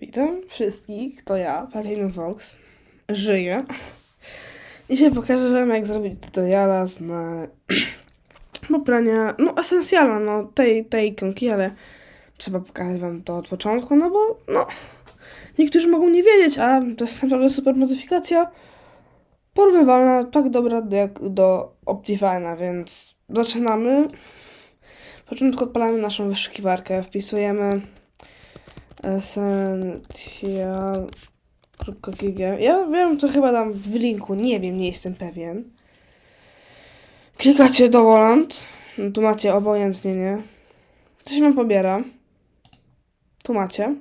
Witam wszystkich, to ja, Platinum Fox. Żyję. Dzisiaj pokażę wam, jak zrobić tutoriala z na... poprania, no esencjala, no tej, tej ikonki, ale trzeba pokazać wam to od początku, no bo, no, niektórzy mogą nie wiedzieć, a to jest naprawdę super modyfikacja. Porównywalna, tak dobra do, jak do Optifine'a, więc zaczynamy. W początku odpalamy naszą wyszukiwarkę, wpisujemy essential.gg Ja wiem, to chyba dam w linku, nie wiem, nie jestem pewien. Klikacie do Woland, no, tu macie obojętnie, nie? To się wam pobiera. Tu macie.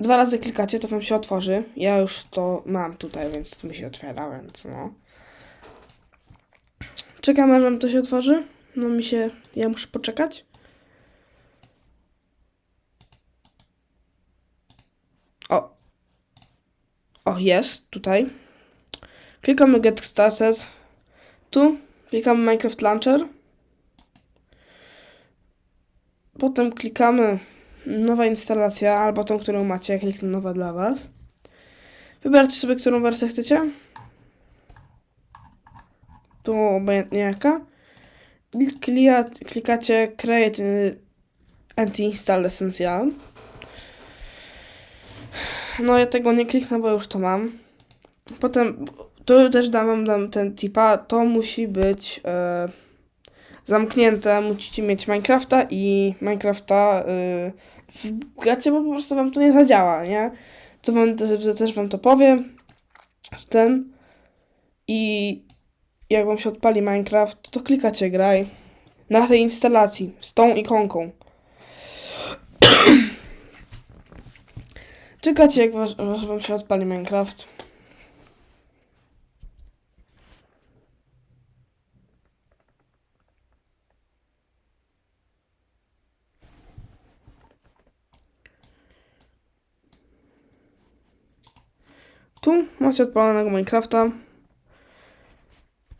Dwa razy klikacie, to wam się otworzy. Ja już to mam tutaj, więc to mi się otwiera, więc no. Czekam, aż wam to się otworzy. No mi się, ja muszę poczekać. O. O, jest tutaj. Klikamy Get Started. Tu klikamy Minecraft Launcher. Potem klikamy nowa instalacja, albo tą, którą macie, jak kliknę nowa dla Was. Wybercie sobie, którą wersję chcecie. Tu obojętnie jaka. I Klika, klikacie Create Anti-Install Essential. No ja tego nie kliknę, bo już to mam. Potem, tu też dam wam ten tipa, to musi być e, zamknięte, musicie mieć Minecrafta i Minecrafta e, w bo po prostu wam to nie zadziała, nie? Co wam też wam to powiem. Ten i jak wam się odpali Minecraft, to klikacie graj na tej instalacji z tą ikonką. Czekacie, jak was, was wam się odpali Minecraft. Tu macie odpalonego Minecrafta.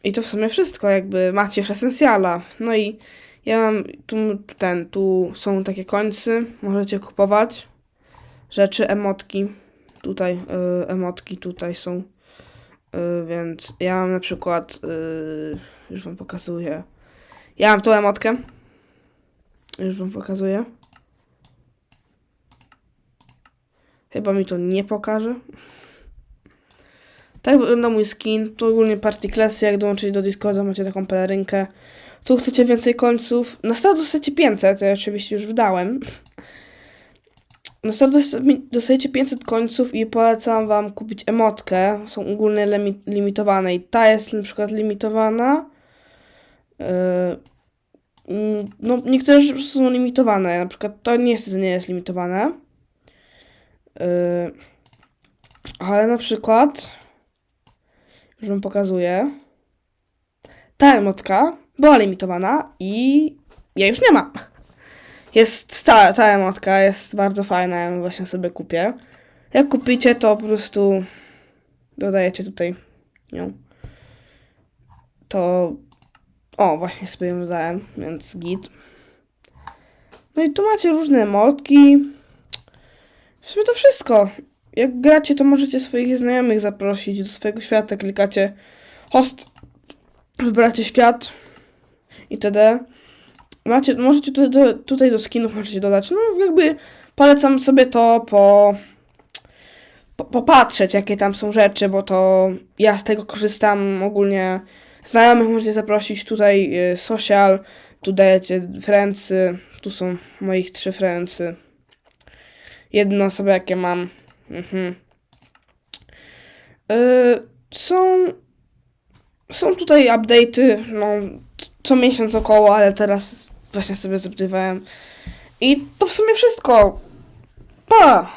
I to w sumie wszystko, jakby macie już esencjala. No i ja mam tu ten, tu są takie końce, możecie kupować rzeczy, emotki. Tutaj y, emotki tutaj są. Y, więc ja mam na przykład y, już wam pokazuję. Ja mam tą emotkę. Już wam pokazuję. Chyba mi to nie pokaże. Tak wygląda mój skin. Tu ogólnie party classy, jak dołączyć do Discorda, macie taką pelerynkę. Tu chcecie więcej końców. Na start dostajecie 500, ja oczywiście już wydałem. Na start dostajecie 500 końców i polecam wam kupić emotkę. Są ogólnie limi limitowane i ta jest na przykład limitowana. Yy, no, niektóre rzeczy są limitowane. Na przykład to niestety nie jest limitowane. Yy, ale na przykład już wam pokazuję. Ta emotka była limitowana i ja już nie ma. Jest ta, ta emotka, jest bardzo fajna, ja ją właśnie sobie kupię. Jak kupicie, to po prostu dodajecie tutaj ją. To... O, właśnie sobie ją dodałem, więc git. No i tu macie różne emotki. W sumie to wszystko. Jak gracie, to możecie swoich znajomych zaprosić do swojego świata. Klikacie host, wybracie świat itd. Macie, możecie tutaj do, tutaj do skinów możecie dodać. No jakby polecam sobie to po, po popatrzeć, jakie tam są rzeczy, bo to ja z tego korzystam ogólnie. Znajomych możecie zaprosić tutaj y, social, tu dajecie friendsy, tu są moich trzy friendsy. Jedną osobę, jakie mam. Mhm. Yy, są. Są tutaj update'y, no, co miesiąc około, ale teraz właśnie sobie zupdywałem. I to w sumie wszystko. Pa!